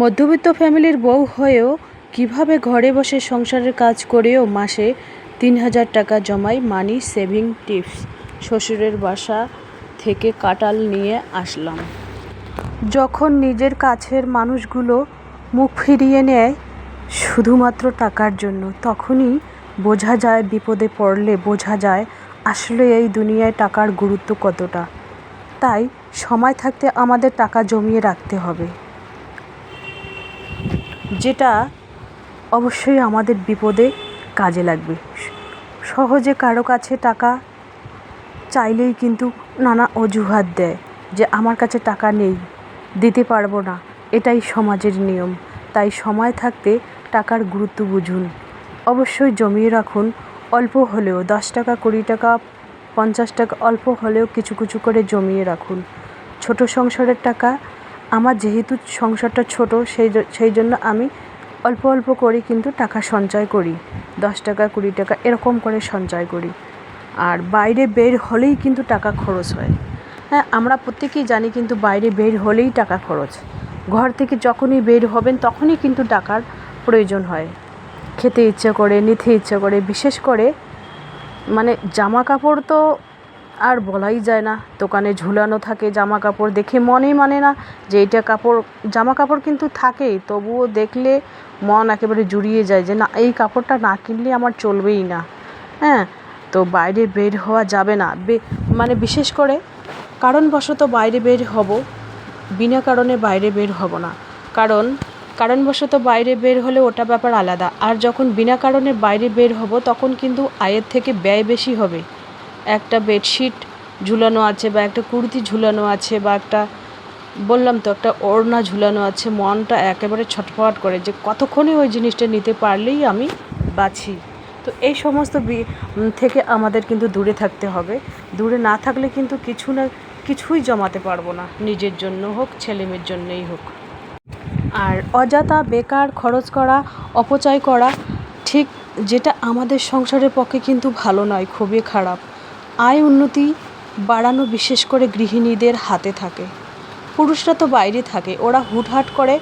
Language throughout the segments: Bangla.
মধ্যবিত্ত ফ্যামিলির বউ হয়েও কীভাবে ঘরে বসে সংসারের কাজ করেও মাসে তিন হাজার টাকা জমাই মানি সেভিং টিপস, শ্বশুরের বাসা থেকে কাটাল নিয়ে আসলাম। যখন নিজের কাছের মানুষগুলো মুখ ফিরিয়ে নেয় শুধুমাত্র টাকার জন্য, তখনই বোঝা যায় বিপদে পড়লে বোঝা যায় আসলে এই দুনিয়ায় টাকার গুরুত্ব কতটা। তাই সময় থাকতে আমাদের টাকা জমিয়ে রাখতে হবে। যেটা অবশ্যই আমাদের বিপদে কাজে লাগবে। সহজে কারও কাছে টাকা চাইলেই কিন্তু নানা অজুহাত দেয় যে, আমার কাছে টাকা নেই, দিতে পারব না। এটাই সমাজের নিয়ম। তাই সময় থাকতে টাকার গুরুত্ব বুঝুন। অবশ্যই জমিয়ে রাখুন। অল্প হলেও দশ টাকা, কুড়ি টাকা, পঞ্চাশ টাকা, অল্প হলেও কিছু কিছু করে জমিয়ে রাখুন। ছোট সংসারের টাকা আমার যেহেতু সংসারটা ছোট, সেই সেই জন্য আমি অল্প অল্প করে কিন্তু টাকা সঞ্চয় করি। দশ টাকা, কুড়ি টাকা এরকম করে সঞ্চয় করি। আর বাইরে বের হলেই কিন্তু টাকা খরচ হয়। হ্যাঁ আমরা প্রত্যেকেই জানি কিন্তু বাইরে বের হলেই টাকা খরচ। ঘর থেকে যখনই বের হবেন তখনই কিন্তু টাকার প্রয়োজন হয়। খেতে ইচ্ছে করে, নিতে ইচ্ছে করে, বিশেষ করে মানে জামা কাপড় তো আর বলাই যায় না। দোকানে ঝুলানো থাকে জামা কাপড় দেখে মনেই মানে না যে এটা কাপড় জামা কাপড় কিন্তু থাকেই, তবুও দেখলে মন একেবারে জুড়িয়ে যায় যে না, এই কাপড়টা না কিনলে আমার চলবেই না। হ্যাঁ তো বাইরে বের হওয়া যাবে না। মানে বিশেষ করে কারণবশত বাইরে বের হব, বিনা কারণে বাইরে বের হব না। কারণ, কারণবশত বাইরে বের হলে ওটা ব্যাপার আলাদা। আর যখন বিনা কারণে বাইরে বের হব, তখন কিন্তু আয়ের থেকে ব্যয় বেশি হবে। একটা বেডশিট ঝুলানো আছে বা একটা কুর্তি ঝুলানো আছে বা একটা, বললাম তো, একটা ওড়না ঝুলানো আছে। মনটা একেবারে ছটফট করে যে কতক্ষণে ওই জিনিসটা নিতে পারলেই আমি বাঁচি। তো এই সমস্ত থেকে আমাদের কিন্তু দূরে থাকতে হবে। দূরে না থাকলে কিন্তু কিছু না, কিছুই জমাতে পারব না। নিজের জন্য হোক ছেলে মেয়ের জন্যই হোক। আর অযথা বেকার খরচ করা, অপচয় করা, ঠিক যেটা আমাদের সংসারের পক্ষে কিন্তু ভালো নয়, খুবই খারাপ। আয় উন্নতি বাড়ানো বিশেষ করে গৃহিণীদের হাতে থাকে। পুরুষরা তো বাইরে থাকে, ওরা হুটহাট করে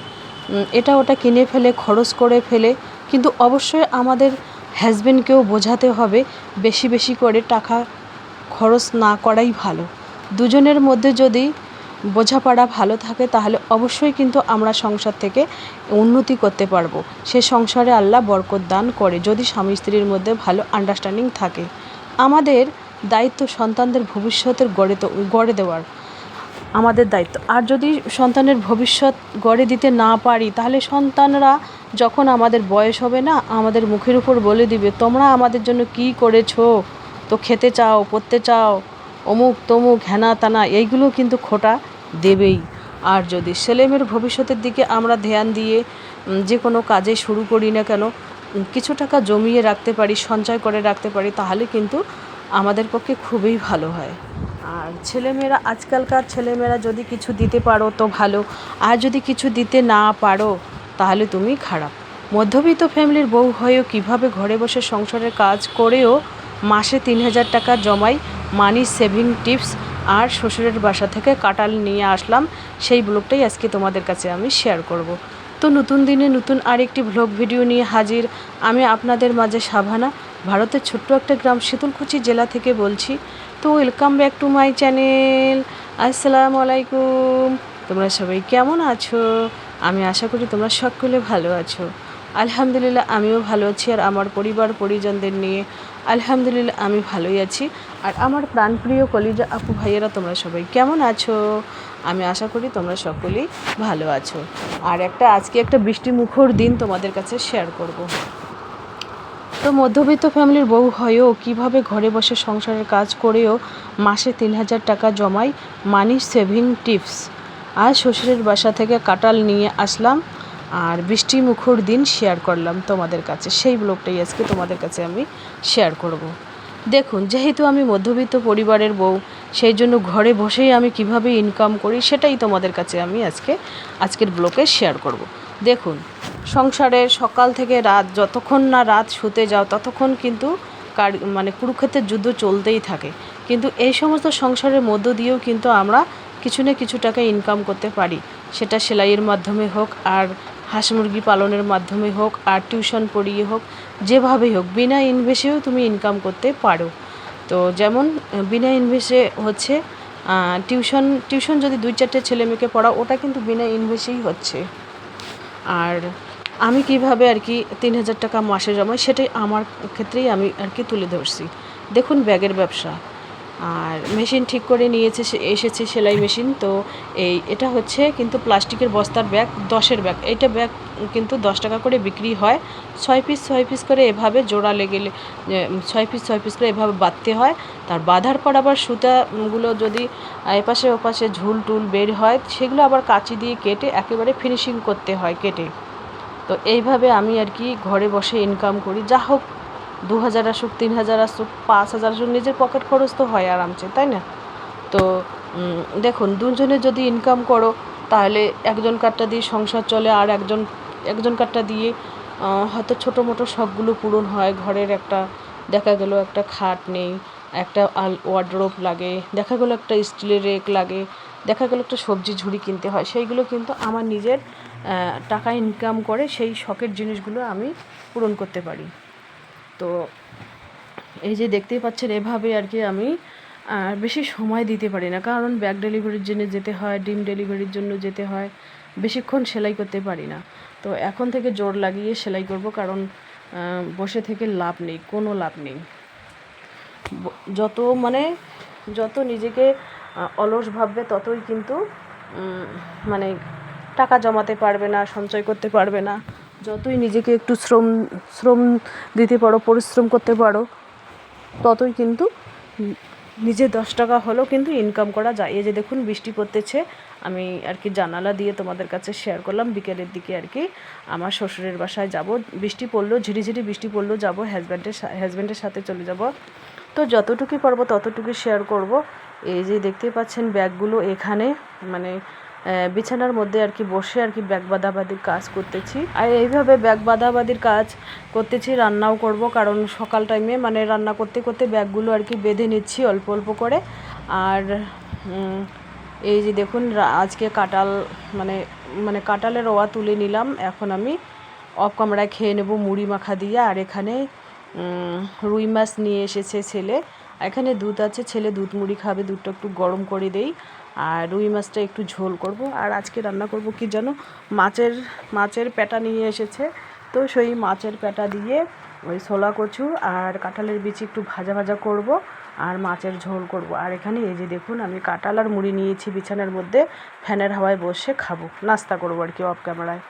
এটা ওটা কিনে ফেলে, খরচ করে ফেলে, কিন্তু অবশ্যই আমাদের হাজবেন্ডকেও বোঝাতে হবে বেশি বেশি করে টাকা খরচ না করাই ভালো। দুজনের মধ্যে যদি বোঝাপড়া ভালো থাকে, তাহলে অবশ্যই কিন্তু আমরা সংসার থেকে উন্নতি করতে পারব। সে সংসারে আল্লাহ বরকত দান করে, যদি স্বামী স্ত্রীর মধ্যে ভালো আন্ডারস্ট্যান্ডিং থাকে। আমাদের দায়িত্ব সন্তানদের ভবিষ্যতের গড়ে তো গড়ে দেওয়ার। আমাদের দায়িত্ব। আর যদি সন্তানের ভবিষ্যৎ গড়ে দিতে না পারি, তাহলে সন্তানরা যখন আমাদের বয়স হবে না, আমাদের মুখের উপর বলে দিবে, তোমরা আমাদের জন্য কি করেছ? তো খেতে চাও, পড়তে চাও, অমুক তমুক, হেনা তানা, এইগুলো কিন্তু খোটা দেবেই। আর যদি ছেলেমেয়ের ভবিষ্যতের দিকে আমরা ধ্যান দিয়ে যে কোনো কাজে শুরু করি না কেন কিছু টাকা জমিয়ে রাখতে পারি, সঞ্চয় করে রাখতে পারি, তাহলে কিন্তু আমাদের পক্ষে খুবই ভালো হয়। আর ছেলেমেয়েরা, আজকালকার ছেলেমেয়েরা যদি কিছু দিতে পারো তো ভালো। আর যদি কিছু দিতে না পারো, তাহলে তুমি খারাপ। মধ্যবিত্ত ফ্যামিলির বউ হয়েও কীভাবে ঘরে বসে সংসারের কাজ করেও মাসে তিন হাজার টাকা জমাই মানি সেভিং টিপস আর শ্বশুরের বাসা থেকে কাটাল নিয়ে আসলাম, সেই ব্লগটাই আজকে তোমাদের কাছে আমি শেয়ার করব। তো নতুন দিনে নতুন আরেকটি ভ্লগ ভিডিও নিয়ে হাজির। আমি আপনাদের মাঝে সাভানা। ভারতের ছোট্ট একটা গ্রাম শীতলকুচি জেলা থেকে বলছি। তো welcome back to my channel আসসালামু আলাইকুম। তোমরা সবাই কেমন আছো? আমি আশা করি তোমরা সকলে ভালো আছো। আলহামদুলিল্লাহ, আমিও ভালো আছি আর আমার পরিবার, পরিজনদের নিয়ে আলহামদুলিল্লাহ, আমি ভালোই আছি। আর আমার প্রাণপ্রিয় কলিজা আপু ভাইয়েরা, তোমরা সবাই কেমন আছো? আমি আশা করি তোমরা সকলেই ভালো আছো। আর একটা, আজকে একটা বৃষ্টি মুখর দিন তোমাদের কাছে শেয়ার করব। তো মধ্যবিত্ত ফ্যামিলির বউ হয়েও কীভাবে ঘরে বসে সংসারের কাজ করেও মাসে তিন হাজার টাকা জমাই মানি সেভিং টিপস আজ শ্বশুরের বাসা থেকে কাটাল নিয়ে আসলাম আর বৃষ্টি মুখর দিন শেয়ার করলাম তোমাদের কাছে সেই ব্লগটাই আজকে তোমাদের কাছে আমি শেয়ার করব। দেখুন, যেহেতু আমি মধ্যবিত্ত পরিবারের বউ, সেই জন্য ঘরে বসেই আমি কীভাবে ইনকাম করি সেটাই তোমাদের কাছে আমি আজকে, আজকের ব্লগে শেয়ার করব। দেখুন সংসারের সকাল থেকে রাত, যতক্ষণ না রাত শুতে যাও, ততক্ষণ কিন্তু কার মানে কুরুক্ষেত্রের যুদ্ধ চলতেই থাকে। কিন্তু এই সমস্ত সংসারের মধ্য দিয়েও কিন্তু আমরা কিছু না কিছু টাকা ইনকাম করতে পারি। সেটা সেলাইয়ের মাধ্যমে হোক, আর হাঁস মুরগি পালনের মাধ্যমে হোক, আর টিউশন পড়িয়ে হোক, যেভাবেই হোক, বিনা ইনভেস্টেও তুমি ইনকাম করতে পারো। তো যেমন, বিনা ইনভেস্টে হচ্ছে টিউশন টিউশন যদি দুই চারটে ছেলে মেয়েকে পড়াও, ওটা কিন্তু বিনা ইনভেস্টেই হচ্ছে। আর আমি কীভাবে আর কি তিন হাজার টাকা মাসে জমাই, সেটাই আমার ক্ষেত্রেই আমি আর কি তুলে ধরছি। দেখুন ব্যাগের ব্যবসা। আর মেশিন ঠিক করে নিয়েছে এসেছে সেলাই মেশিন তো এই, এটা হচ্ছে কিন্তু প্লাস্টিকের বস্তার ব্যাগ দশের ব্যাগ এইটা ব্যাগ কিন্তু দশ টাকা করে বিক্রি হয়। ছয় পিস ছয় পিস করে এভাবে জোড়া লেগে ছয় পিস ছয় পিস করে এভাবে বাঁধতে হয়। তার বাঁধার পর আবার সুতাগুলো যদি এপাশে ওপাশে ঝুল টুল বের হয়, সেগুলো আবার কাঁচি দিয়ে কেটে একেবারে ফিনিশিং করতে হয় কেটে। তো এইভাবে আমি আর কি ঘরে বসে ইনকাম করি। যা হোক দু হাজার আসুক তিন হাজার আসুক পাঁচ হাজার আসুক, নিজের পকেট খরচ তো হয় আরামসে, তাই না? তো দেখুন, দুজনে যদি ইনকাম করো, তাহলে একজন কাঠটা দিয়ে সংসার চলে, আর একজন একজন কাঠটা দিয়ে হয়তো ছোটো মোটো শখগুলো পূরণ হয়, ঘরের একটা, দেখা গেল একটা খাট নেই, একটা আল ওয়ার্ড্রোপ লাগে, দেখা গেলো একটা স্টিলের রেক লাগে, দেখা গেলো একটা সবজি ঝুড়ি কিনতে হয়, সেইগুলো কিন্তু আমার নিজের টাকা ইনকাম করে সেই শখের জিনিসগুলো আমি পূরণ করতে পারি। তো এই যে দেখতেই পাচ্ছেন এভাবে আর কি আমি আহ, বেশি সময় দিতে পারি না। কারণ ব্যাগ ডেলিভারির জন্য যেতে হয় ডিম ডেলিভারির জন্য যেতে হয় বেশিক্ষণ সেলাই করতে পারি না। তো এখন থেকে জোর লাগিয়ে সেলাই করব কারণ বসে থেকে লাভ নেই কোনো লাভ নেই। যত মানে যত নিজেকে অলস ভাববে ততই কিন্তু মানে টাকা জমাতে পারবে না সঞ্চয় করতে পারবে না। যতই নিজেকে একটু শ্রম শ্রম দিতে পারো, পরিশ্রম করতে পারো, ততই কিন্তু নিজে দশ টাকা হলেও কিন্তু ইনকাম করা যায়। এই যে দেখুন, বৃষ্টি পড়তেছে, আমি আর কি জানালা দিয়ে তোমাদের কাছে শেয়ার করলাম। বিকেলের দিকে আর কি আমার শ্বশুরের বাসায় যাব। বৃষ্টি পড়লেও ঝিরিঝিরি বৃষ্টি পড়লেও যাব হাজব্যান্ডের হাজব্যান্ডের সাথে চলে যাব। তো যতটুকুই পারব ততটুকুই শেয়ার করব। এই যে দেখতেই পাচ্ছেন ব্যাগগুলো এখানে মানে বিছানার মধ্যে আর কি বসে আর কি ব্যাগ বাঁধাবাঁধির কাজ করতেছি। আর এইভাবে ব্যাগ বাঁধাবাঁধির কাজ করতেছি, রান্নাও করব, কারণ সকাল টাইমে মানে রান্না করতে করতে ব্যাগগুলো আর কি বেঁধে নিচ্ছি অল্প অল্প করে। আর এই যে দেখুন আজকে কাঁটাল মানে মানে কাঁটালের রোয়া তুলে নিলাম। এখন আমি অফ কামড়ায় খেয়ে নেব মুড়ি মাখা দিয়ে। আর এখানে রুই মাছ নিয়ে এসেছে ছেলে। এখানে দুধ আছে, ছেলে দুধ মুড়ি খাবে, দুধটা একটু গরম করে দেই। আর রুই মাছটা একটু ঝোল করব। আর আজকে রান্না করব কি জানো? মাছের মাছের পেটা নিয়ে এসেছে। তো সেই মাছের পেটা দিয়ে ওই ছোলা কচু আর কাঁঠালের বিচি একটু ভাজা ভাজা করব আর মাছের ঝোল করব। আর এখানে এই যে দেখুন, আমি কাঁঠাল আর মুড়ি নিয়েছি বিছানার মধ্যে। ফ্যানের হাওয়ায় বসে খাব। নাস্তা করব আর কি অফ ক্যামেরায়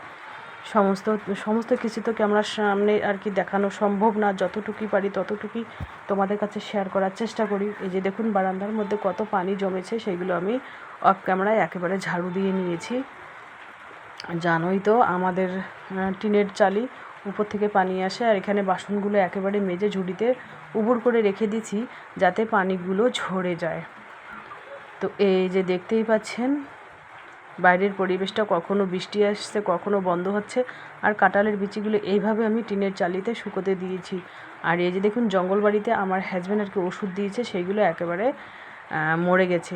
সমস্ত সমস্ত কিছু তো ক্যামেরার সামনে আর কি দেখানো সম্ভব না। যতটুকুই পারি ততটুকুই তোমাদের কাছে শেয়ার করার চেষ্টা করি। এই যে দেখুন, বারান্দার মধ্যে কত পানি জমেছে সেইগুলো আমি অফ ক্যামেরায় একেবারে ঝাড়ু দিয়ে নিয়েছি। জানোই তো, আমাদের টিনের চালি উপর থেকে পানি আসে আর এখানে বাসনগুলো একেবারে মেজে ঝুড়িতে উবুর করে রেখে দিয়েছি যাতে পানিগুলো ঝরে যায়। তো এই যে দেখতেই পাচ্ছেন বাইরের পরিবেশটা কখনো বৃষ্টি আসছে, কখনো বন্ধ হচ্ছে। আর কাঁঠালের বিচিগুলো এইভাবে আমি টিনের চালিতে শুকোতে দিয়েছি। আর এই যে দেখুন, জঙ্গলবাড়িতে আমার হাজব্যান্ড আর কি ওষুধ দিয়েছে, সেইগুলো একেবারে মরে গেছে।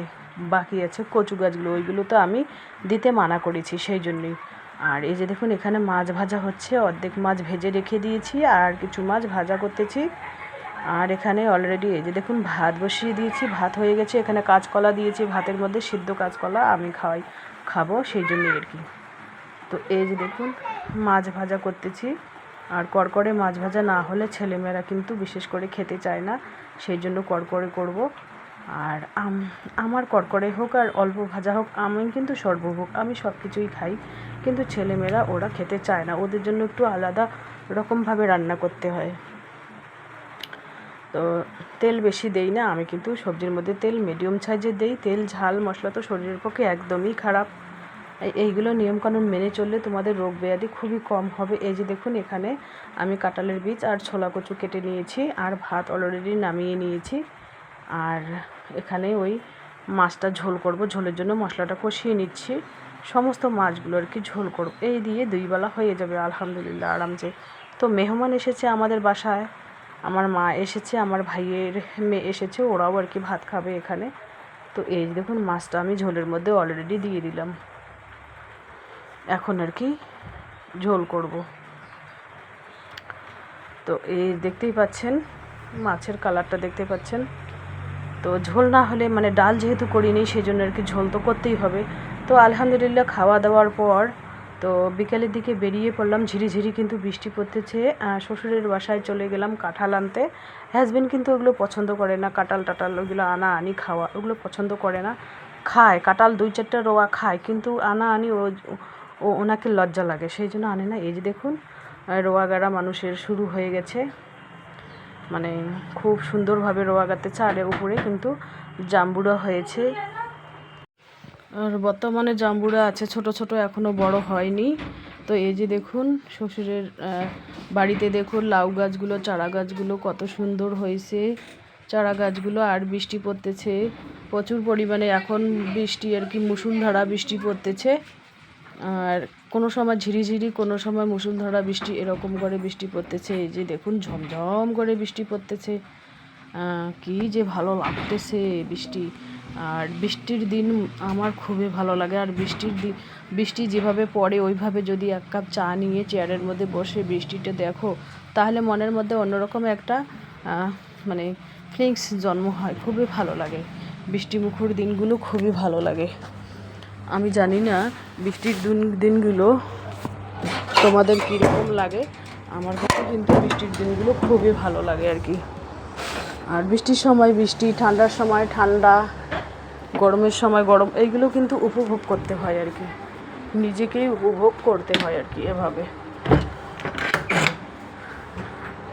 বাকি আছে কচু গাছগুলো, ওইগুলো তো আমি দিতে মানা করেছি সেই জন্যই। আর এই যে দেখুন, এখানে মাছ ভাজা হচ্ছে, অর্ধেক মাছ ভেজে রেখে দিয়েছি, আর কিছু মাছ ভাজা করতেছি। আর এখানে অলরেডি এই যে দেখুন, ভাত বসিয়ে দিয়েছি, ভাত হয়ে গেছে। এখানে কাঁচকলা দিয়েছি, ভাতের মধ্যে সিদ্ধ কাঁচকলা আমি খাওয়াই। খাব, সেই জন্যই আর কি। তো এই যে দেখুন, মাছ ভাজা করতেছি। আর কড়কড়ে মাছ ভাজা না হলে ছেলেমেয়েরা কিন্তু বিশেষ করে খেতে চায় না, সেই জন্য কড়কড়ে করব। আর আম- আমার কড়কড়ে হোক আর অল্প ভাজা হোক, আমি কিন্তু সর্বভোগ, আমি সব কিছুই খাই। কিন্তু ছেলেমেয়েরা ওরা খেতে চায় না, ওদের জন্য একটু আলাদা রকমভাবে রান্না করতে হয়। তো তেল বেশি দেই না, আমি কিন্তু সবজির মধ্যে তেল মিডিয়াম সাইজে দেই। তেল, ঝাল, মশলা তো শরীরের পক্ষে একদমই খারাপ। এইগুলো নিয়মকানুন মেনে চললে তোমাদের রোগ ব্যাধি খুবই কম হবে। এই যে দেখুন, এখানে আমি কাঁঠালের বীজ আর ছোলা কচু কেটে নিয়েছি আর ভাত অলরেডি নামিয়ে নিয়েছি। আর এখানে ওই মাছটা ঝোল করব, ঝোলের জন্য মশলাটা কষিয়ে নিচ্ছি। সমস্ত মাছগুলো আর কি ঝোল করব। এই দিয়ে দুই বেলা হয়ে যাবে, আলহামদুলিল্লাহ, আরামসে। তো মেহমান এসেছে আমাদের বাসায়। আমার মা এসেছে, আমার ভাইয়ের মেয়ে এসেছে, ওরাও আর কি ভাত খাবে এখানে। তো এই দেখুন, মাছটা আমি ঝোলের মধ্যে অলরেডি দিয়ে দিলাম। এখন আর কি ঝোল করব। তো এই দেখতেই পাচ্ছেন, মাছের কালারটা দেখতে পাচ্ছেন। তো ঝোল না হলে মানে ডাল যেহেতু করিনি সেই জন্য আর কি ঝোল তো করতেই হবে। তো আলহামদুলিল্লাহ খাওয়া দাওয়ার পর তো বিকেলের দিকে বেরিয়ে পড়লাম, ঝিরিঝিরি কিন্তু বৃষ্টি পড়তেছে। শ্বশুরের বাসায় চলে গেলাম কাঁঠাল আনতে। হাজবেন্ড কিন্তু ওগুলো পছন্দ করে না, কাঁঠাল টাটাল ওগুলো আনা আনি খাওয়া, ওগুলো পছন্দ করে না। খায়, কাঁঠাল দুই চারটা রোয়া খায়, কিন্তু আনা আনি ও ও ওনাকে লজ্জা লাগে, সেই জন্য আনে না। এই যে দেখুন রোয়া গাড়া মানুষের শুরু হয়ে গেছে। মানে খুব সুন্দরভাবে রোয়া গাতেছে আর উপরে কিন্তু জাম্বুরা হয়েছে। আর বর্তমানে জাম্বুরা আছে, ছোট ছোট এখনও বড় হয়নি। তো এই যে দেখুন, শ্বশুরের বাড়িতে দেখুন, লাউ গাছগুলো, চারা গাছগুলো কত সুন্দর হয়েছে। চারা গাছগুলো আর বৃষ্টি পড়তেছে। প্রচুর পরিমাণে এখন বৃষ্টি আর কি, মুসুলধারা বৃষ্টি পড়তেছে। আর কোনো সময় ঝিরিঝিরি, কোনো সময় মুসুলধারা বৃষ্টি, এরকম করে বৃষ্টি পড়তেছে। এই যে দেখুন, ঝমঝম করে বৃষ্টি পড়তেছে। কি যে ভালো লাগতেছে বৃষ্টি। আর বৃষ্টির দিন আমার খুবই ভালো লাগে। আর বৃষ্টির দিন বৃষ্টি যেভাবে পড়ে, ওইভাবে যদি এক কাপ চা নিয়ে চেয়ারের মধ্যে বসে বৃষ্টিটা দেখো, তাহলে মনের মধ্যে অন্যরকম একটা মানে ফিলিংস জন্ম হয়। খুবই ভালো লাগে। বৃষ্টিমুখর দিনগুলো খুবই ভালো লাগে। আমি জানি না বৃষ্টির দিন, দিনগুলো তোমাদের কীরকম লাগে। আমার কাছে কিন্তু বৃষ্টির দিনগুলো খুবই ভালো লাগে আর কি। আর বৃষ্টির সময় বৃষ্টি, ঠান্ডার সময় ঠান্ডা গরমের সময় গরম, এইগুলো কিন্তু উপভোগ করতে হয় আর কি। নিজেকেই উপভোগ করতে হয় আর কি এভাবে।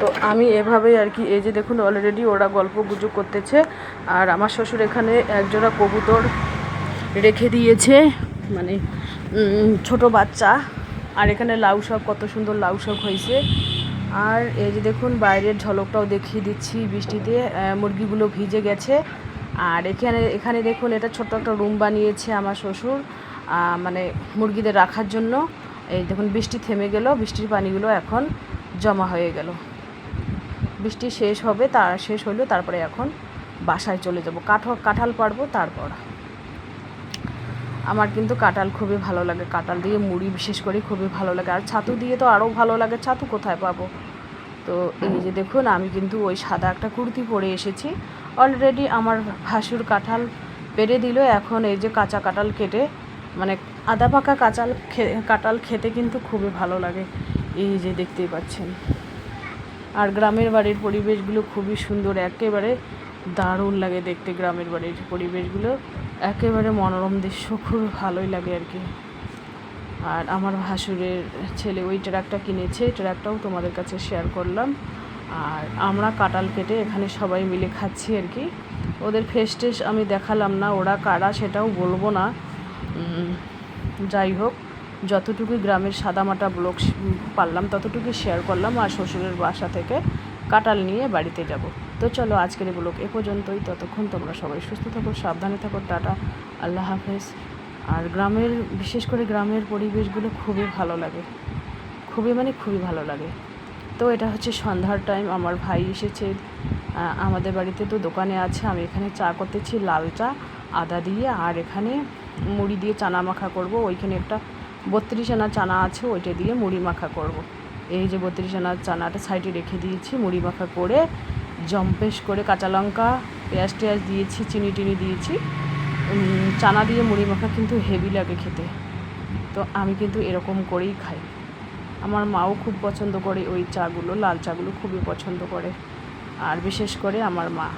তো আমি এভাবেই আর কি, এই যে দেখুন অলরেডি ওরা গল্প গুজব করতেছে, আর আমার শ্বশুর এখানে একজোড়া কবুতর রেখে দিয়েছে মানে ছোট বাচ্চা, আর এখানে লাউ শাক, কত সুন্দর লাউ শাক হয়েছে। আর এই যে দেখুন, বাইরের ঝলকটাও দেখিয়ে দিচ্ছি বৃষ্টিতে মুরগিগুলো ভিজে গেছে। আর এখানে এখানে দেখুন, এটা ছোট্ট একটা রুম বানিয়েছে আমার শ্বশুর মানে মুরগিদের রাখার জন্য। এই দেখুন, বৃষ্টি থেমে গেল, বৃষ্টির পানিগুলো এখন জমা হয়ে গেল। বৃষ্টি শেষ হবে তার শেষ হলো তারপরে এখন বাসায় চলে যাব। কাঠ, কাঁঠাল পারব তারপর। আমার কিন্তু কাঁঠাল খুবই ভালো লাগে, কাঁঠাল দিয়ে মুড়ি বিশেষ করে খুবই ভালো লাগে। আর ছাতু দিয়ে তো আরও ভালো লাগে, ছাতু কোথায় পাবো? তো এই যে দেখুন, আমি কিন্তু ওই সাদা একটা কুর্তি পরে এসেছি। অলরেডি আমার ভাসুর কাঁঠাল পেরে দিল। এখন এই যে কাঁচা কাঁঠাল কেটে মানে আদা পাকা কাঁচাল কাঁঠাল খেতে কিন্তু খুবই ভালো লাগে, এই যে দেখতেই পাচ্ছেন। আর গ্রামের বাড়ির পরিবেশগুলো খুবই সুন্দর, একেবারে দারুণ লাগে দেখতে গ্রামের বাড়ির পরিবেশগুলো। একেবারে মনোরম দৃশ্য, খুব ভালোই লাগে আর কি। আর আমার ভাসুরের ছেলে ওই ট্রাকটা কিনেছে, ট্রাকটাও তোমাদের কাছে শেয়ার করলাম। আর আমরা কাটাল কেটে এখানে সবাই মিলে খাচ্ছি আর কি। ওদের ফেস টেস আমি দেখালাম না, ওরা কারা সেটাও বলব না। যাই হোক যতটুকু গ্রামের সাদামাটা ব্লগ পারলাম ততটুকু শেয়ার করলাম আর শ্বশুরের বাসা থেকে কাটাল নিয়ে বাড়িতে যাব। তো চলো আজকের ব্লগ এ পর্যন্তই। ততক্ষণ তোমরা সবাই সুস্থ থাকো, সাবধানে থাকো, টাটা, আল্লাহ হাফেজ। আর গ্রামের, বিশেষ করে গ্রামের পরিবেশগুলো খুবই ভালো লাগে। খুবই মানে খুবই ভালো লাগে। তো এটা হচ্ছে সন্ধ্যার টাইম আমার ভাই এসেছে। আমাদের বাড়িতে তো দোকানে আছে, আমি এখানে চা করতেছি, লাল চা, আদা দিয়ে, আর এখানে মুড়ি দিয়ে চানা মাখা করব। ওইখানে একটা বত্রিশ আনা চানা আছে, ওইটা দিয়ে মুড়ি মাখা করব। এই যে বত্রিশ আনার চানাটা সাইডে রেখে দিয়েছি, মুড়ি মাখা করে জম্পেশ করে কাঁচা লঙ্কা, পেঁয়াজ টেয়াজ দিয়েছি, চিনি টিনি দিয়েছি। চানা দিয়ে মুড়ি মাখা কিন্তু হেভি লাগে খেতে। তো আমি কিন্তু এরকম করেই খাই। আমার মাও খুব পছন্দ করে ওই চাগুলো, লাল চাগুলো খুবই পছন্দ করে। আর বিশেষ করে আমার মা।